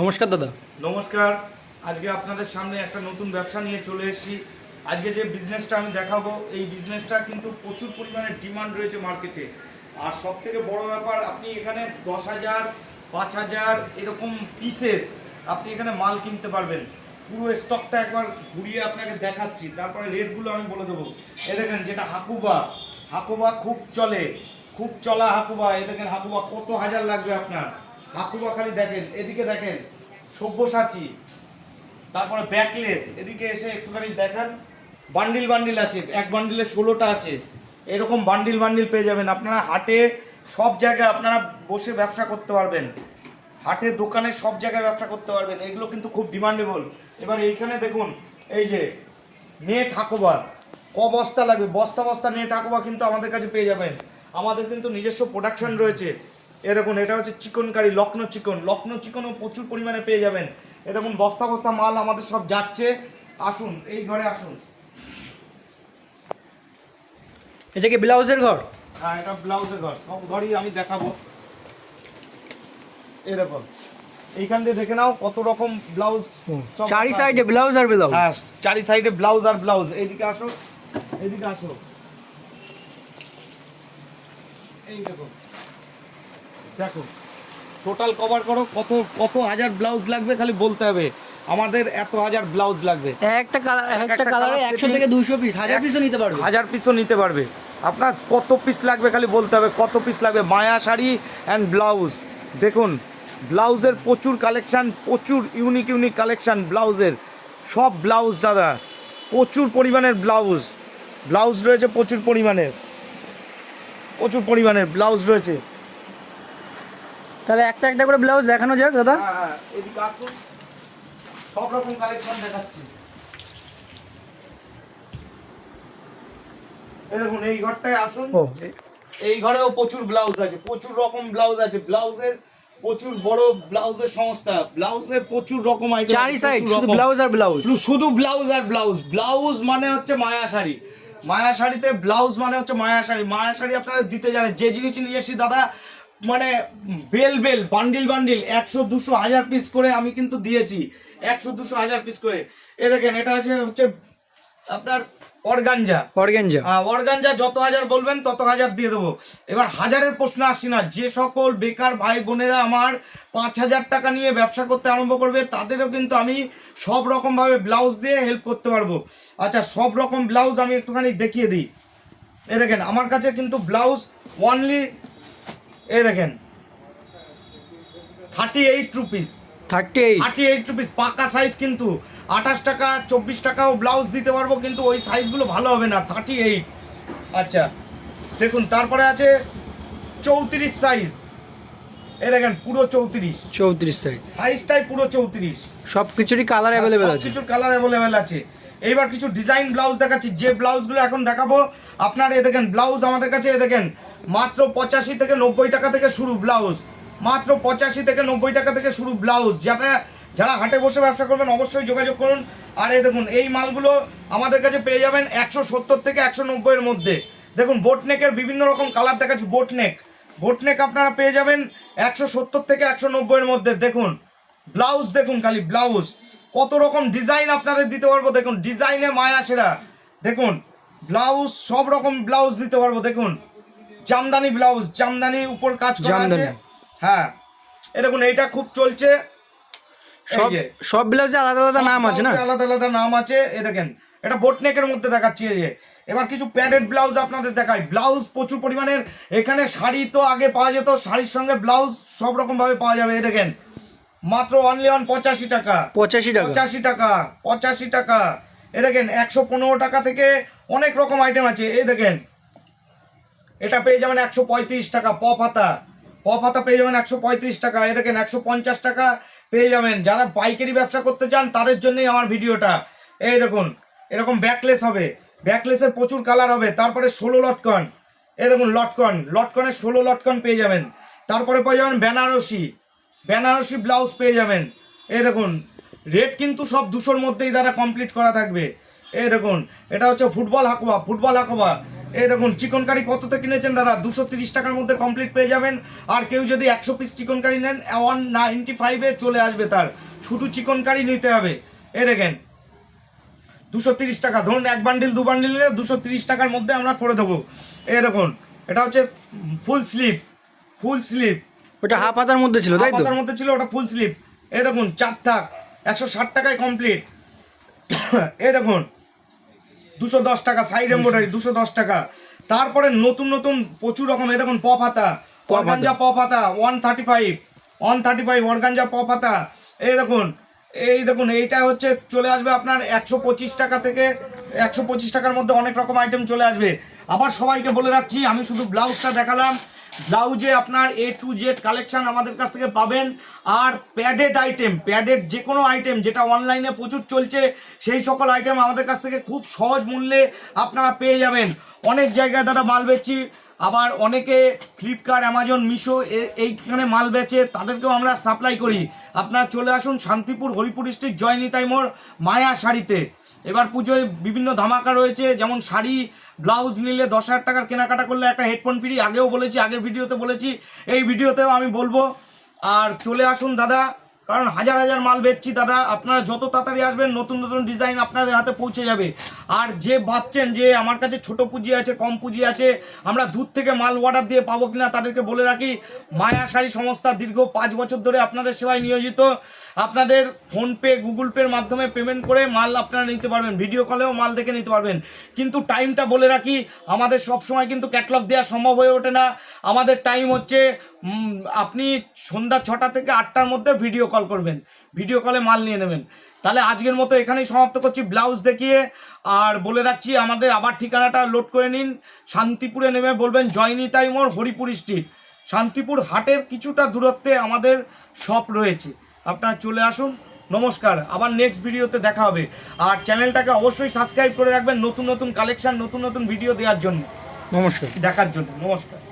নমস্কার, দাদা। নমস্কার। আজকে আপনাদের সামনে একটা নতুন ব্যবসা নিয়ে চলে এসেছি। আজকে যে বিজনেসটা আমি দেখাবো, এই বিজনেসটা কিন্তু প্রচুর পরিমাণে ডিমান্ড রয়েছে মার্কেটে আর সব থেকে বড় ব্যাপার, আপনি এখানে দশ হাজার, পাঁচ হাজার এরকম পিসেস আপনি এখানে মাল কিনতে পারবেন। পুরো স্টকটা একবার ঘুরিয়ে আপনাকে দেখাচ্ছি। তারপরে রেটগুলো আমি বলে দেবো। এ দেখেন যেটা হাকুবা। হাকুবা খুব চলে। খুব চলা হাকুবা। এ দেখেন হাকুবা, কত হাজার লাগবে আপনার? হাকুবা খালি দেখেন, এদিকে দেখেন, সব্যসাচী, তারপরে ব্যাকলেস, এদিকে এসে একটুখানি দেখান, বান্ডিল বান্ডিল আছে, এক বান্ডিলে ষোলোটা আছে, এরকম বান্ডিল বান্ডিল পেয়ে যাবেন। আপনারা হাটে সব জায়গায় আপনারা বসে ব্যবসা করতে পারবেন। হাটে দোকানে সব জায়গায় ব্যবসা করতে পারবেন। এগুলো কিন্তু খুব ডিমান্ডেবল এবার এইখানে দেখুন, এই যে নেট হাকোবা ক বস্তা লাগবে? বস্তা বস্তা নেট হাকোবা কিন্তু আমাদের কাছে পেয়ে যাবেন। আমাদের কিন্তু নিজস্ব প্রোডাকশন রয়েছে। এরকম এটা হচ্ছে চিকন কারি লখনৌ চিকন। লখনৌ চিকনও প্রচুর পরিমাণে পেয়ে যাবেন। এরকম বস্তা বস্তা মাল আমাদের সব যাচ্ছে। আসুন এই ঘরে আসুন। এটা কি ব্লাউজের ঘর? হ্যাঁ এটা ব্লাউজের ঘর। সব ঘরই আমি দেখাবো। এরকম এইখান দিয়ে দেখে নাও কত রকম ব্লাউজ সব চারি সাইডে ব্লাউজ আর ব্লাউজ? হ্যাঁ চারি সাইডে ব্লাউজ আর ব্লাউজ। এইদিকে আসো এইদিকে আসো। এই দেখো দেখো টোটাল কভার করো কত কত হাজার ব্লাউজ লাগবে খালি বলতে হবে। আমাদের এত হাজার ব্লাউজ লাগবে। একটা কালার একটা কালারে একশো থেকে দুশো পিস হাজার পিসও নিতে পারবে। হাজার পিসও নিতে পারবে। আপনার কত পিস লাগবে খালি বলতে হবে কত পিস লাগবে? মায়া শাড়ি অ্যান্ড ব্লাউজ দেখুন ব্লাউজের প্রচুর কালেকশান প্রচুর ইউনিক ইউনিক কালেকশান ব্লাউজের সব ব্লাউজ দাদা প্রচুর পরিমাণের ব্লাউজ ব্লাউজ রয়েছে প্রচুর পরিমাণের। প্রচুর পরিমাণের ব্লাউজ রয়েছে। তাহলে একটা একটা করে ব্লাউজ দেখানো যাক দাদা। হ্যাঁ হ্যাঁ এদিকে আসুন। সব রকম কালেকশন দেখাচ্ছি। দেখুন এই ঘরটায় আসুন। ও এই ঘরেও প্রচুর ব্লাউজ আছে প্রচুর রকম ব্লাউজ আছে। ব্লাউজের প্রচুর বড় ব্লাউজের সংস্থা। ব্লাউজের প্রচুর রকম আইটেম চারি সাইড শুধু ব্লাউজ আর ব্লাউজ শুধু ব্লাউজ আর ব্লাউজ ব্লাউজ মানে হচ্ছে মায়া শাড়ি। মায়া শাড়িতে ব্লাউজ মানে হচ্ছে মায়া শাড়ি। মায়া শাড়ি আপনারা দিতে জানেন। যে জিনিস নিয়ে এসেছি দাদা মানে বেল বেল বান্ডিল বান্ডিল একশো দুশো হাজার পিস করে আমি কিন্তু দিয়েছি। একশো দুশো হাজার পিস করে। এ দেখেন এটা আছে হচ্ছে আপনার অর্গানজা। অর্গেঞ্জা অর্গানজা যত হাজার বলবেন তত হাজার দিয়ে দেবো। এবার হাজারের প্রশ্ন আসছি না। যে সকল বেকার ভাই বোনেরা আমার পাঁচ হাজার টাকা নিয়ে ব্যবসা করতে আরম্ভ করবে তাদেরও কিন্তু আমি সব রকমভাবে ব্লাউজ দিয়ে হেল্প করতে পারব। আচ্ছা সব রকম ব্লাউজ আমি একটুখানি দেখিয়ে দিই। এ দেখেন আমার কাছে কিন্তু ব্লাউজ ওনলি এ দেখেন। Thirty eight rupees thirty eight thirty eight rupees পাকা সাইজ কিন্তু। আঠাশ টাকা চব্বিশ টাকাও ব্লাউজ দিতে পারব কিন্তু ওই সাইজগুলো ভালো হবে না থার্টি এইট আচ্ছা দেখুন তারপরে আছে চৌত্রিশ সাইজ এই দেখেন পুরো চৌত্রিশ। চৌত্রিশ সাইজ সাইজটাই পুরো চৌত্রিশ। সব কিছুরই কালার অ্যাভেলেবেল আছে। কিছু কালার অ্যাভেলেবেল আছে। এইবার কিছু ডিজাইন ব্লাউজ দেখাচ্ছি। যে ব্লাউজগুলো এখন দেখাবো আপনার এ দেখেন ব্লাউজ আমাদের কাছে এ দেখেন মাত্র পঁচাশি থেকে নব্বই টাকা থেকে শুরু ব্লাউজ। মাত্র পঁচাশি থেকে নব্বই টাকা থেকে শুরু ব্লাউজ। যারা যারা হাটে বসে ব্যবসা করবেন অবশ্যই যোগাযোগ করুন। আর এই দেখুন, এই মালগুলো আমাদের কাছে পেয়ে যাবেন একশো সত্তর থেকে একশো নব্বইয়ের মধ্যে। দেখুন বোটনেকের বিভিন্ন রকম কালার দেখাচ্ছি বোটনেক বোটনেক আপনারা পেয়ে যাবেন একশো সত্তর থেকে একশো নব্বইয়ের মধ্যে। দেখুন, ব্লাউজ দেখুন খালি, ব্লাউজ। কত রকম ডিজাইন আপনাদের দিতে পারব? দেখুন ডিজাইনে মায়া সেরা। দেখুন, ব্লাউজ, সব রকম ব্লাউজ দিতে পারব। দেখুন জামদানি ব্লাউজ জামদানি উপর কাজ করা আছে। হ্যাঁ। এ দেখুন এইটা খুব চলছে। সব সব ব্লাউজে আলাদা আলাদা নাম আছে না? আলাদা আলাদা নাম আছে। এ দেখেন এটা বোটনেকের মধ্যে দেখাচ্ছি এই যে। এবার কিছু প্যাডেড ব্লাউজ আপনাদের দেখাই। ব্লাউজ প্রচুর পরিমাণের। এখানে শাড়ি তো আগে পাওয়া যেত শাড়ির সঙ্গে ব্লাউজ সব রকম ভাবে পাওয়া যাবে। এ দেখেন মাত্র অনলি অন পঁচাশি টাকা। পঁচাশি টাকা। পঁচাশি টাকা পঁচাশি টাকা। এ দেখেন একশো পনেরো টাকা থেকে অনেক রকম আইটেম আছে। এই দেখেন এটা পেয়ে যাবেন একশো পঁয়ত্রিশ টাকা, প পাতা। প পাতা পেয়ে যাবেন একশো পঁয়ত্রিশ টাকা, এ দেখেন একশো পঞ্চাশ টাকা পেয়ে যাবেন। যারা পাইকারি ব্যবসা করতে চান, তাদের জন্যই আমার ভিডিওটা। এই দেখুন, এরকম ব্যাকলেস হবে। ব্যাকলেসের প্রচুর কালার হবে। তারপরে ষোলো লটকন। এ দেখুন লটকন, লটকনের ষোলো লটকন পেয়ে যাবেন। তারপরে পেয়ে যাবেন বেনারসি। বেনারসি ব্লাউজ পেয়ে যাবেন। এই দেখুন, রেট কিন্তু সব দুশোর মধ্যেই দ্বারা কমপ্লিট করা থাকবে। এই দেখুন, এটা হচ্ছে ফুটবল হাকোয়া ফুটবল হাকোয়া। এই দেখুন চিকন কারি কততে কিনেছেন দাদা? দুশো তিরিশ টাকার মধ্যে কমপ্লিট পেয়ে যাবেন। আর কেউ যদি একশো পিস চিকন কারি নেন ওয়ান নাইনটি ফাইভে চলে আসবে তার। শুধু চিকন কারি নিতে হবে। এ দেখেন দুশো তিরিশ টাকা। ধরুন এক বান্ডিল দু বান্ডিল নিলে দুশো তিরিশ টাকার মধ্যে আমরা করে দেবো। এই দেখুন এটা হচ্ছে ফুল স্লিপ ফুল স্লিপ ওটা হাফ হাতার মধ্যে ছিল তাই তো? পাতার মধ্যে ছিল ওটা ফুল স্লিপ এই দেখুন চার থাক একশো ষাট টাকায় কমপ্লিট এই দেখুন দুশো দশ টাকা সাইড এম্বোডারি দুশো দশ টাকা। তারপরে নতুন নতুন প্রচুর রকম এই দেখুন পপ হাতা। অর্গানজা পপ হাতা one thirty five one thirty five organza puff হাতা এই দেখুন এই দেখুন এইটা হচ্ছে চলে আসবে আপনার একশো পঁচিশ টাকা থেকে একশো পঁচিশ টাকার মধ্যে অনেক রকম আইটেম চলে আসবে। আবার সবাইকে বলে রাখছি আমি শুধু ব্লাউজটা দেখালাম। ব্লাউজে আপনার এ টু জেড কালেকশন আমাদের কাছ থেকে পাবেন। আর প্যাডেড আইটেম প্যাডেড যে কোনো আইটেম যেটা অনলাইনে প্রচুর চলছে, সেই সকল আইটেম আমাদের কাছ থেকে খুব সহজ মূল্যে আপনারা পেয়ে যাবেন। অনেক জায়গায় দাদা মাল বেচি, আবার অনেকে ফ্লিপকার্ট অ্যামাজন মিশো এইখানে মাল বেচে, তাদেরকেও আমরা সাপ্লাই করি। আপনারা চলে আসুন শান্তিপুর, হরিপুর স্ট্রিট জয়নিতাই মোড়, মায়া শাড়িতে এবার পুজোয় বিভিন্ন ধামাকা রয়েছে, যেমন শাড়ি, ব্লাউজ নিলে দশ হাজার টাকার কেনাকাটা করলে একটা হেডফোন ফ্রি, আগেও বলেছি, আগের ভিডিওতে বলেছি, এই ভিডিওতেও আমি বলব। আর চলে আসুন দাদা কারণ হাজার হাজার মাল বেচছি দাদা, আপনারা যত তাড়াতাড়ি আসবেন, নতুন নতুন ডিজাইন আপনাদের হাতে পৌঁছে যাবে। আর যে ভাবছেন যে আমার কাছে ছোট পুঁজি আছে, কম পুঁজি আছে, আমরা দূর থেকে মাল অর্ডার দিয়ে পাবো কিনা তাদেরকে বলে রাখি। মায়া শাড়ি সংস্থা দীর্ঘ পাঁচ বছর ধরে আপনাদের সেবায় নিয়োজিত। আপনাদের ফোনপে, গুগল পের মাধ্যমে পেমেন্ট করে মাল আপনারা নিতে পারবেন। ভিডিও কলেও মাল দেখে নিতে পারবেন। কিন্তু টাইমটা বলে রাখি, আমাদের সব সময় কিন্তু ক্যাটলগ দেওয়া সম্ভব হয়ে ওঠে না। আমাদের টাইম হচ্ছে আপনি সন্ধ্যা ছটা থেকে আটটার মধ্যে ভিডিও কল করবেন। ভিডিও কলে মাল নিয়ে নেবেন। তাহলে আজকের মতো এখানেই সমাপ্ত করছি। ব্লাউজ দেখিয়ে আর বলে রাখছি আমাদের আবার ঠিকানাটা লোড করে নিন। শান্তিপুরে নেমে বলবেন জয়নিতাই মোড় হরিপুর স্ট্রিট শান্তিপুর হাটের কিছুটা দূরত্বে আমাদের শপ রয়েছে। আপনারা চলে আসুন। নমস্কার। আবার নেক্সট ভিডিওতে দেখা হবে। আর চ্যানেলটাকে অবশ্যই সাবস্ক্রাইব করে রাখবেন নতুন নতুন কালেকশান নতুন নতুন ভিডিও দেওয়ার জন্য। নমস্কার। দেখার জন্য। নমস্কার।